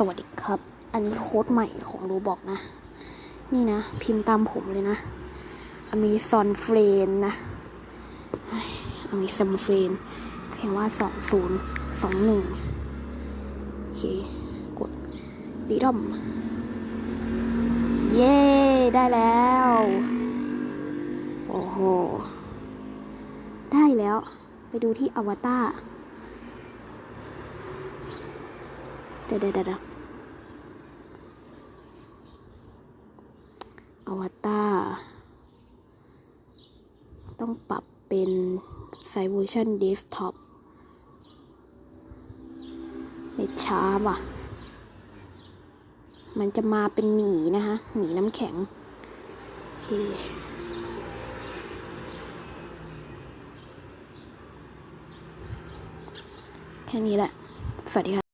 สวัสดีครับ อันนี้โค้ดใหม่ของโรบอกนะ นี่นะ พิมพ์ตามผมเลยนะอเมซอนเฟรนนะอเมซอนเฟรนเขียนว่าสองศูนย์สองหนึ่งโอเค กดดีดอม เย้ ได้แล้ว โอ้โห ได้แล้ว ไปดูที่อวตาร เดี๋ยวเดี๋ยวเดี๋ยวอวตารต้องปรับเป็นไซส์เวอร์ชันเดสก์ท็อปเน็ตช้าว่ะ มันจะมาเป็นหมีนะคะ หมีน้ำแข็ง โอเคแค่นี้แหละ สวัสดีค่ะ